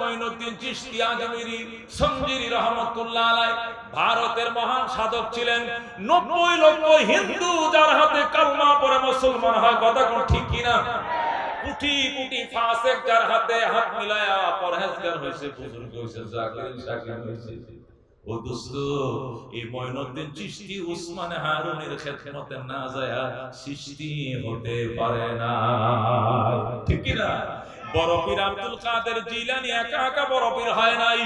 মঈনুদ্দিন চিশতি আজমিরি সঞ্জিরি রহমাতুল্লাহ আলাই ভারতের মহান সাধক ছিলেন। 90 লক্ষ হিন্দু যার হাতে কালমা পড়ে মুসলমান হয়, কথা কোন ঠিক কিনা কুটি কুটি ফাসেক যার হাতে হাত মিলায়া পরহেজগার হইছে বুজুর্গ শাকির হইছে ও পারে না? আব্দুল কাদের জিলানি একা একা হয় নাই,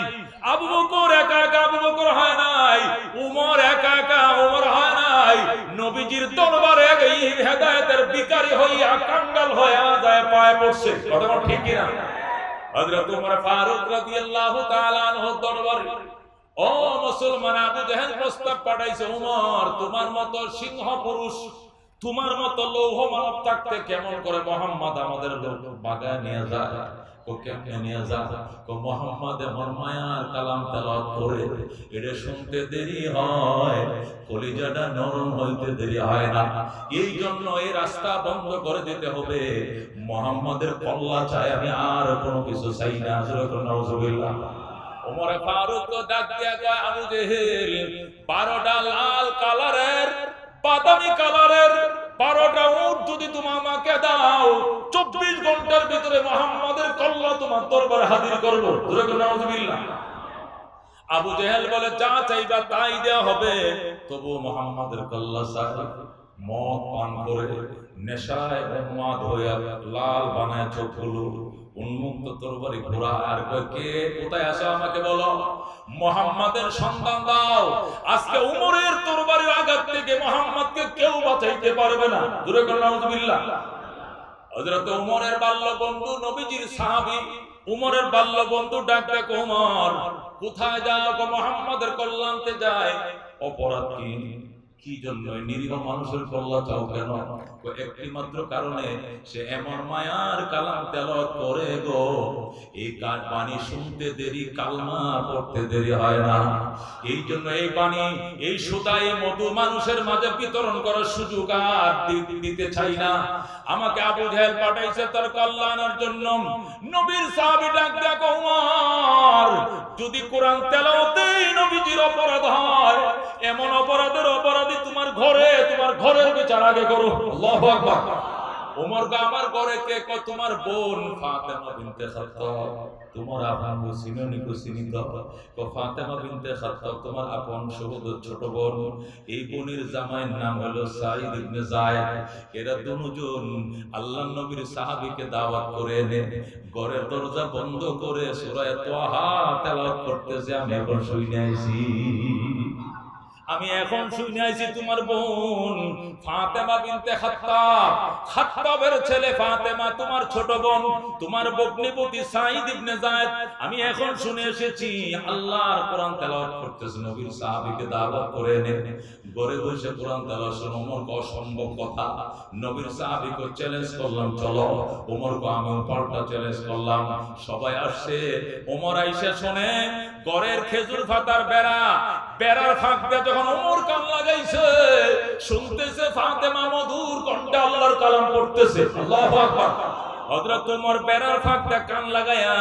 আবু বকর একা একা আবু বকর হয় নাই, উমর একা একা উমর হয় নাই, নবীজির এই হেদায়েতের বিকারী হইয়া কাঙ্গাল হইয়া যায়, পায়ে পড়ছে। ঠিক হযরত ফারুক রাদিয়াল্লাহু তাআলা আনহু ও মুসলমান, আবু জাহেল প্রস্তাব পাঠাইছে, উমর, তোমার মতো সিংহ পুরুষ তোমার মতো লৌহ মানব থাকতে কেমন করে মোহাম্মদ আমাদের বাগায় নিয়ে যায়? এই জন্য এই রাস্তা বন্ধ করে দিতে হবে। মোহাম্মদের কল্লা চাই আমি আর কোনো কিছু চাই না যেরকম কালারের বাদামি কালারের বারোটা উঠ যদি তুমি আমাকে দাও, চব্বিশ ঘণ্টার ভিতরে মোহাম্মদের কল্লা তোমার দরবার হাজির করব। আবু জেহেল বলে, যা চাইবা তাই দেওয়া হবে তবু মোহাম্মদের কল্লা সাহেব মদ পান করে নেশায় উন্মাদ হইয়া লাল বানায় চোখগুলো উন্মুক্ত তরবারি ঘোরা আর কে? কোথায় আসো আমাকে বলো? মোহাম্মদের সন্তান দাও। আজকে উমরের তরবারির আঘাত থেকে মোহাম্মদকে কেউ বাঁচাইতে পারবে না। দূরে করে, নাউজুবিল্লাহ। হযরত উমরের বাল্য বন্ধু নবীজির সাহাবী উমরের বাল্য বন্ধু ডাক ডাক, উমর, কোথায় যাও মোহাম্মদের কল্যাণতে যায়। অপরাধ কি? কি জন্য নিরীহ মানুষের কল্যাণ চাও কেন? একটি মাত্র কারণে সে এমন মায়ার কালাম তেলাওয়াত করে গো। এই কার পানি শুনতে দেরি, কালমা পড়তে দেরি হয় না। এই জন্য এই পানি এই সুতায় মধু মানুষের মাঝে বিতরণ করার সুযোগ আর দিতে চাই না। আমাকে আবু জাহেল পাঠাইছে তার কল্যাণের জন্য। নবীর সাহাবী ডাক দেখো যদি কোরআন তেলাওয়াতেই নবীজির অপরাধ হয় এমন অপরাধের অপরাধী তোমার ঘরে তোমার ঘরের বিচার আগে করো। আল্লাহু আকবার। ওমর গো আমার ঘরে কে কো তোমার বোন ফাতেমা বিনতে খাত্তাব তোমার আপন গো সিননি গো সিনিত কো ফাতেমা বিনতে খাত্তাব তোমার আপন সহোদর ছোট বোন। এই বোনের জামাইয়ের নাম হলো সাইদ ইবনে যায়েদ। এরা দুজন আল্লাহর নবীর সাহাবীকে দাওয়াত করে এনে ঘরের দরজা বন্ধ করে সূরা তাহা তেলাওয়াত করতেছে। আমি এখন আইছি আমি এখন শুনে আইছি তোমার বোন ফাতেমা বিনতে খাত্তাব। খাত্তাবের ছেলে ফাতেমা তোমার ছোট বোন তোমার বগ্নিপতি সাঈদ ইবনে যায়েদ। আমি এখন শুনে এসেছি আল্লাহর কোরআন তেলাওয়াত করতেছে নবীর সাহাবীকে দাওয়াত করে এনে ঘরে বসে কোরআন তেলাওয়াত শুনে। ওমর কো অসম্ভব কথা। নবীর সাহাবীকে চ্যালেঞ্জ করলাম চলো। ওমর কো আমি পাল্টা চ্যালেঞ্জ করলাম। সবাই আসছে। ওমর আইসা শুনে ঘরের খেজুর পাতার বেড়া বেড়ার ফাঁক দিয়ে যখন ওমর কান লাগাইছে। শুনতেছে ফাতেমা মধুর কণ্ঠে আল্লাহর কালাম পড়তেছে। আল্লাহু আকবার। হযরত ওমর বেড়ার ফাঁক দিয়ে কান লাগায়া,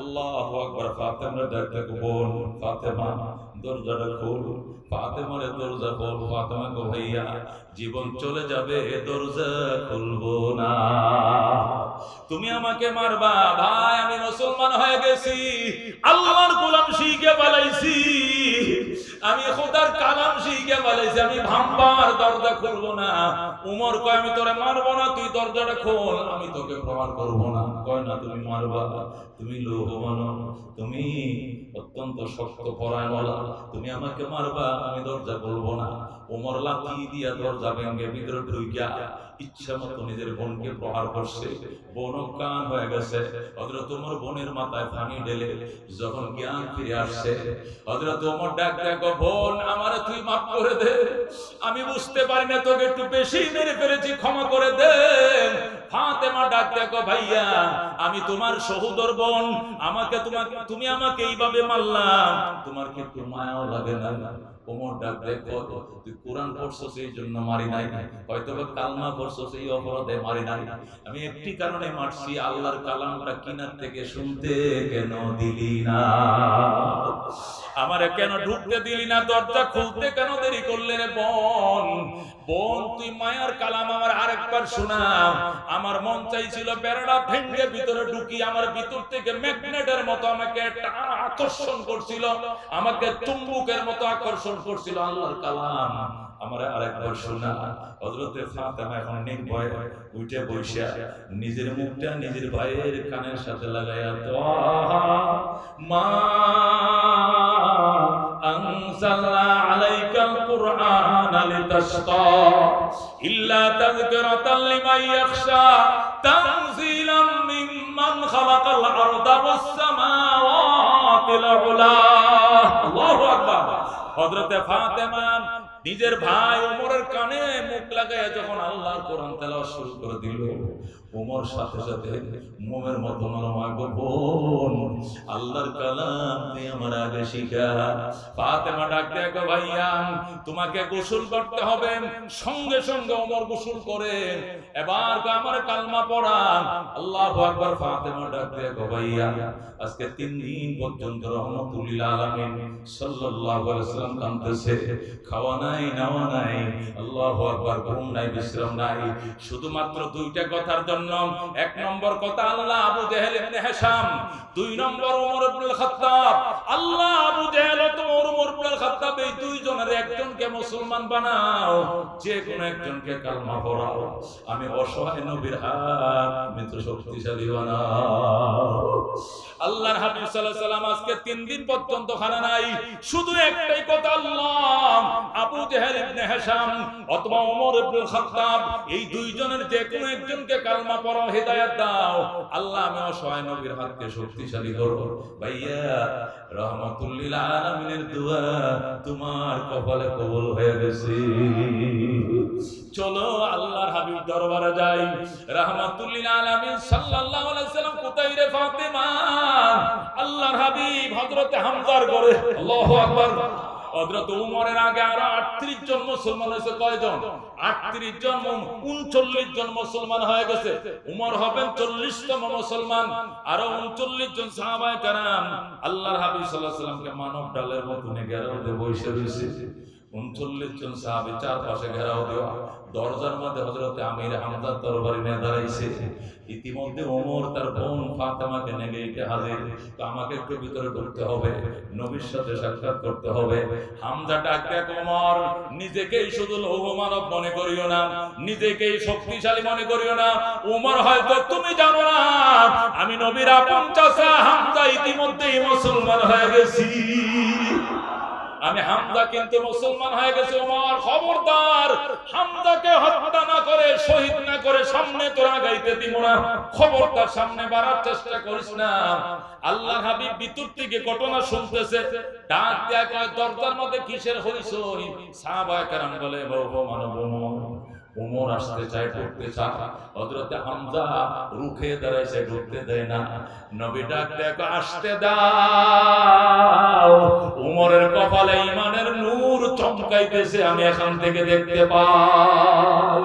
আল্লাহু আকবার ফাতেমা ফাতেমা, দরজাটা খোল। দরজা খোল। ফাতেমা কো, ভাইয়া, জীবন চলে যাবে, দরজা খুলবো না। তুমি আমাকে মারবা। ভাই, আমি মুসলমান হয়ে গেছি। আল্লাহর গোলাম শিখে পালাইছি আমি খোদার কালাম শিখে পালাইছি আমি ভাম্বার দরজা খুলবো না। উমর কয়, আমি তোরে মারবো না, তুই দরজাটা খোল, আমি তোকে প্রমাণ করব না। কয়, না, তুমি মারবা, তুমি লোভ মানো তুমি অত্যন্ত শক্ত পরায়ণওয়ালা তুমি আমাকে মারবা, আমি দরজা খুলবো না। ওমর লাথি দিয়া দরজা ভেঙে ভিতরে ঢুইকা, ইচ্ছা মতো নিজের বোনকে প্রহার করছে। বোন কান হয়ে গেছে। হযরত তোমার বোনের মাথায় পানি ঢেলে যখন জ্ঞান ফিরে আসছে হযরত তোমার ডাক ডাক বোন, আমারে তুই মাফ করে দে। আমি বুঝতে পারি না তোকে, একটু বেশি মেরে ফেলেছি, ক্ষমা করে দে ফাতেমা ডাক, দেখো ভাইয়া, আমি বোন একটি কারণে মারছি, আল্লাহর কালামটা কিনার থেকে শুনতে কেন দিলি না? আমারে কেন ঢুকতে দিলি না? দরজা খুলতে কেন দেরি করলে রে বোন? বোন তুই মায়ার কালাম আমার আরেকবার শোনাম আমার মন চাইছিল বেড়াটা ভেঙে ভিতরে ঢুকি আমার ভিতর থেকে ম্যাগনেটের মতো আমাকে আকর্ষণ করছিল, আমাকে চুম্বুকের মতো আকর্ষণ করছিল আল্লাহর কালাম। নিজের মুখটা নিজের ভাইয়ের কানের সাথে লাগাইয়া তো মা القرآن لتشقى إلا تذكرة لمن يخشى تنزيلا ممن خلق الأرض والسماوات العلى الله أكبر হযরতে ফাতেমা নিজের ভাই ওমরের কানে মুখ লাগাইয়া যখন আল্লাহর কোরআন তেলাওয়াত শুরু করে দিল ওমর সাথে সাথে মোমের মতো গো বোন, আল্লাহর কালাম তুই আমার আগে শিখা। ফাতেমা ডাক দেখো ভাইয়া, তোমাকে গোসল করতে হবে। সঙ্গে সঙ্গে ওমর গোসল করে, এবার আমার কালমা পড়া। আল্লাহু আকবার, ফাতেমা ডাক দেখো ভাইয়া, আজকে তিন দিন পর্যন্ত রহমতুল্লিল আলামিন সাল্লাল্লাহু আলাইহি সাল্লাম কাঁদতেছে খাওয়া নাই, নাওয়া নাই। আল্লাহু আকবার ঘুম নাই, বিশ্রাম নাই। শুধুমাত্র দুইটা কথার জন্য। এক নম্বর কথা আল্লাহ আবু জেহেল ইবনে হিশাম, দুই নম্বর ওমর ইবনুল খাত্তাব। আল্লাহ আবু জেহেল ও ওমর ইবনুল খাত্তাব এই দুইজনের একজনকে মুসলমান বানাও, যে কোন একজনকে কালমা পড়াও। আমি অসহায় নবীর হাত তো শক্তিশালী বানাও। আল্লাহর হাবিব সাল্লাল্লাহু আলাইহি সাল্লাম আজকে তিন দিন পর্যন্ত খানা নাই। শুধু একটাই কথা আল্লাহ, আবু জেহেল ইবনে হিশাম অথবা ওমর আল্লাহ করো তোমার কপালে কবুল হয়ে গেছে। চলো আল্লাহর হাবিব দরবারে যাই। রহমাতুল্লিল কোথায় আল্লাহর হাবিব ঘরে। আল্লাহু আকবার। হযরত উমরের আগে আরও 38 জন মুসলমান হয়েছে, কয়জন? 38 জন 39 জন মুসলমান হয়ে গেছে। উমর হবেন 40 তম মুসলমান, আরও 39 জন সাহাবায়ে কেরাম। আল্লাহর হাবিব আলাইহি সাল্লামকে মানব ডালের মতো ঘেরাও দিয়ে বসে রয়েছে। উনচল্লিশ জন সাহাবি চারপাশে ঘেরাও দেওয়া। দরজার মধ্যে হজরতে আমির হামদার তরবারি নিয়ে দাঁড়াইছে। ইতিমধ্যে ওমর তার বোন ফাতেমাকে নেগে একে হাজির। তো আমাকে একটু ভিতরে ঢুকতে হবে, নবীর সাথে সাক্ষাৎ করতে হবে। হামজা ডাক দেখ ওমর, নিজেকেই শুধু লৌহ মানব মনে করিও না, নিজেকেই শক্তিশালী মনে করিও না। ওমর হয়তো তুমি জানো না, আমি নবীর আপন চাচা হামজা ইতিমধ্যেই মুসলমান হয়ে গেছি। আমি হামদা কিন্তু মুসলমান হয়ে গেছে ওমর খবরদার হামদাকে হত্যা না করে শহীদ না করে সামনে তোরা গাইতে দিব না খবরদার সামনে বাড়ার চেষ্টা করিস না আল্লাহ হাবিব ভিতর থেকে ঘটনা শুনতেছে ডাক দেয়া কয় দরজার মধ্যে কিসের হইস সাহাবা কেরাম বলে বহু মানব উমর আসতে চায়, ঢুকতে চায় হজরত হামজা রুখে দাঁড়াইছে, ঢুকতে দেয় না। নবী ডাক দেখো আসতে দাও। উমরের কপালে ইমানের নূর চমকাইতেছে, আমি এখান থেকে দেখতে পাই।